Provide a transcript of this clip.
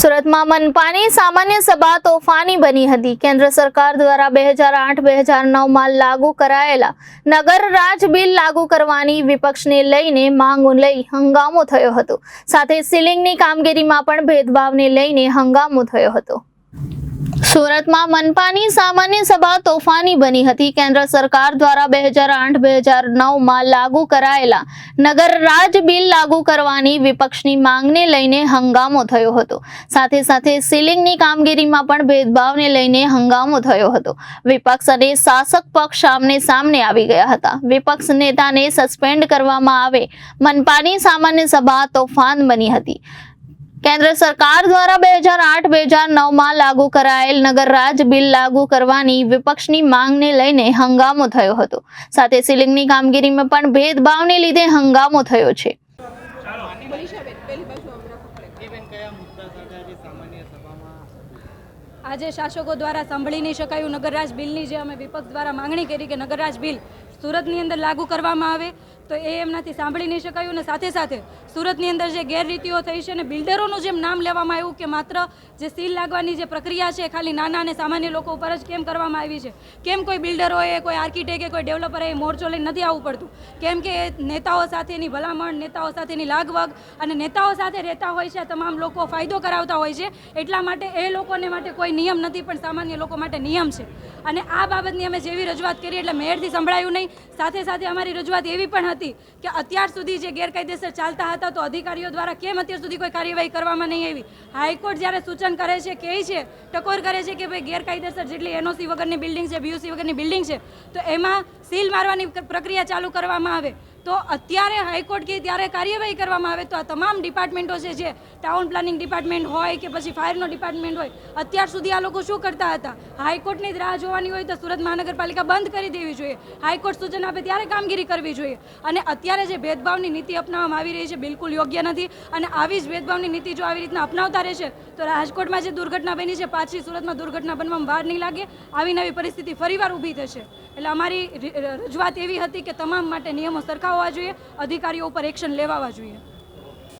સુરતમાં મનપાની સામાન્ય સભા તોફાની બની હતી. કેન્દ્ર સરકાર દ્વારા બે હજાર આઠ, બે હજાર નવમાં લાગુ કરાયેલા નગર રાજ બિલ લાગુ કરવાની વિપક્ષને લઈને માંગ લઈ હંગામો થયો હતો. સાથે સીલિંગની કામગીરીમાં પણ ભેદભાવને લઈને હંગામો થયો હતો. સુરતમાં મનપાની સામાન્ય સભા તોફાની બની હતી. કેન્દ્ર સરકાર દ્વારા બે હજાર આઠ, બે હજાર નવમાં લાગુ કરાયેલા નગર રાજ બિલ લાગુ કરવાની વિપક્ષની માંગને લઈને હંગામો થયો હતો. સાથે સાથે સીલિંગની કામગીરીમાં પણ ભેદભાવને લઈને હંગામો થયો હતો. વિપક્ષ અને શાસક પક્ષ સામને સામને આવી ગયા હતા. વિપક્ષ નેતાને સસ્પેન્ડ કરવામાં આવે. મનપાની સામાન્ય સભા તોફાન બની હતી. કેન્દ્ર સરકાર દ્વારા બે હજાર આઠ, બે હજાર નવમાં લાગુ કરાયેલ નગર રાજ બિલ લાગુ કરવાની વિપક્ષની માંગને લઈને હંગામો થયો હતો. સાથે સીલિંગની કામગીરીમાં પણ ભેદભાવને લીધે હંગામો થયો છે. આજે શાસકો દ્વારા સાંભળી નહીં શકાયું. નગરરાજ બિલની જે અમે વિપક્ષ દ્વારા માંગણી કરી કે નગરરાજ બિલ સુરતની અંદર લાગુ કરવામાં આવે તો એ એમનાથી સાંભળી નહીં શકાયું અને સાથે સાથે સુરતની અંદર જે ગેરરીતિઓ થઈ છે અને બિલ્ડરોનું જેમ નામ લેવામાં આવ્યું કે માત્ર જે સીલ લાગવાની જે પ્રક્રિયા છે ખાલી નાના અને સામાન્ય લોકો ઉપર જ કેમ કરવામાં આવી છે? કેમ કોઈ બિલ્ડરોએ, કોઈ આર્કિટેક્ટે, કોઈ ડેવલપરે મોરચો લઈને નથી આવવું પડતું? કેમ કે નેતાઓ સાથેની ભલામણ, નેતાઓ સાથેની લાગવગ અને નેતાઓ સાથે રહેતા હોય છે તમામ લોકો ફાયદો કરાવતા હોય છે. એટલા માટે એ લોકોને માટે કોઈ નિયમ નથી, પણ સામાન્ય લોકો માટે નિયમ છે. અને આ બાબતની અમે જેવી રજૂઆત કરી એટલે મેયરથી સંભળાયું નહીં. સાથે સાથે અમારી રજૂઆત એવી પણ હતી કે અત્યાર સુધી જે ગેરકાયદેસર ચાલતા હતા તો અધિકારીઓ દ્વારા કેમ અત્યાર સુધી કોઈ કાર્યવાહી કરવામાં નહીં આવી? હાઈકોર્ટ જ્યારે સૂચન કરે છે, કહે છે, ટકોર કરે છે કે ભાઈ ગેરકાયદેસર જેટલી એનઓસી વગરની બિલ્ડિંગ છે, બીયુસી વગરની બિલ્ડિંગ છે, તો એમાં સીલ મારવાની પ્રક્રિયા ચાલુ કરવામાં આવે. તો અત્યારે હાઈકોર્ટ કે ત્યારે કાર્યવાહી કરવામાં આવે તો આ તમામ ડિપાર્ટમેન્ટો છે જે ટાઉન પ્લાનિંગ ડિપાર્ટમેન્ટ હોય કે પછી ફાયરનો ડિપાર્ટમેન્ટ હોય, અત્યાર સુધી આ લોકો શું કરતા હતા? હાઈકોર્ટની જ રાહ જોવાની હોય તો સુરત મહાનગરપાલિકા બંધ કરી દેવી જોઈએ. હાઈકોર્ટ સૂચન આપે ત્યારે કામગીરી કરવી જોઈએ. અને અત્યારે જે ભેદભાવની નીતિ અપનાવવામાં આવી રહી છે, બિલકુલ યોગ્ય નથી. અને આવી જ ભેદભાવની નીતિ જો આવી રીતના અપનાવતા રહેશે, તો રાજકોટમાં જે દુર્ઘટના બની છે, પાછી સુરતમાં દુર્ઘટના બનવામાં વાર નહીં લાગે. આવી નવી પરિસ્થિતિ ફરીવાર ઊભી થશે. એટલે અમારી રજૂઆત એવી હતી કે તમામ માટે નિયમો સરખા હોવા જોઈએ અધિકારીઓ ઉપર એક્શન લેવાવા જોઈએ.